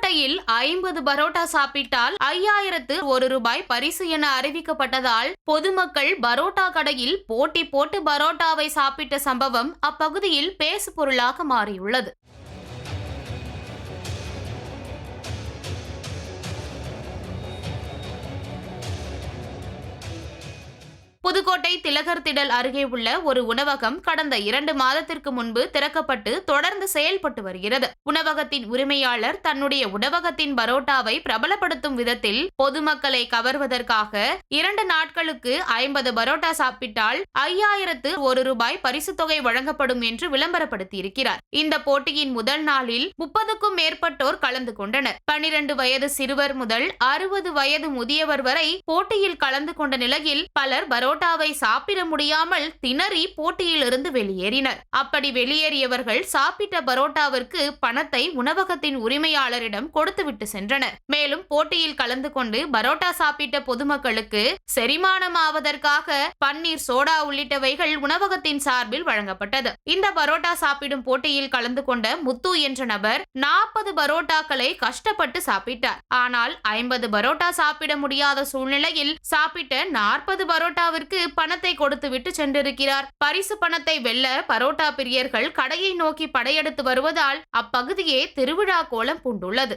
புதுக்கோட்டையில் ஐம்பது பரோட்டா சாப்பிட்டால் ஐயாயிரத்து ஒரு ரூபாய் பரிசு என அறிவிக்கப்பட்டதால் பொதுமக்கள் பரோட்டா கடையில் போட்டி போட்டு பரோட்டாவை சாப்பிட்ட சம்பவம் அப்பகுதியில் பேசு பொருளாக மாறியுள்ளது. புதுக்கோட்டை திலகர் திடல் அருகே உள்ள ஒரு உணவகம் கடந்த இரண்டு மாதத்திற்கு முன்பு திறக்கப்பட்டு தொடர்ந்து செயல்பட்டு வருகிறது. உணவகத்தின் உரிமையாளர் தன்னுடைய உணவகத்தின் பரோட்டாவை பிரபலப்படுத்தும் விதத்தில் பொதுமக்களை கவர்வதற்காக இரண்டு நாட்களுக்கு ஐம்பது பரோட்டா சாப்பிட்டால் ஐயாயிரத்து ஒரு ரூபாய் பரிசுத் தொகை வழங்கப்படும் என்று விளம்பரப்படுத்தியிருக்கிறார். இந்த போட்டியின் முதல் நாளில் முப்பதுக்கும் மேற்பட்டோர் கலந்து கொண்டனர். பனிரெண்டு வயது சிறுவர் முதல் அறுபது வயது முதியவர் வரை போட்டியில் கலந்து கொண்ட நிலையில் பலர் பரோட்டா பரோட்டாவை சாப்பிட முடியாமல் திணறி போட்டியிலிருந்து வெளியேறினர். அப்படி வெளியேறியவர்கள் சாப்பிட்ட பரோட்டாவிற்கு பணத்தை உணவகத்தின் உரிமையாளரிடம் கொடுத்துவிட்டு சென்றனர். மேலும் போட்டியில் கலந்து கொண்டு பரோட்டா சாப்பிட்ட பொதுமக்களுக்கு செரிமானமாவதற்காக பன்னீர் சோடா உள்ளிட்டவைகள் உணவகத்தின் சார்பில் வழங்கப்பட்டது. இந்த பரோட்டா சாப்பிடும் போட்டியில் கலந்து கொண்ட முத்து என்ற நபர் நாற்பது பரோட்டாக்களை கஷ்டப்பட்டு சாப்பிட்டார். ஆனால் ஐம்பது பரோட்டா சாப்பிட முடியாத சூழ்நிலையில் சாப்பிட்ட நாற்பது பரோட்டாவிற்கு பணத்தை கொடுத்துவிட்டு சென்றிருக்கிறார். பரிசு பணத்தை வெல்ல பரோட்டா பிரியர்கள் கடையை நோக்கி படையெடுத்து வருவதால் அப்பகுதியே திருவிழா கோலம் பூண்டுள்ளது.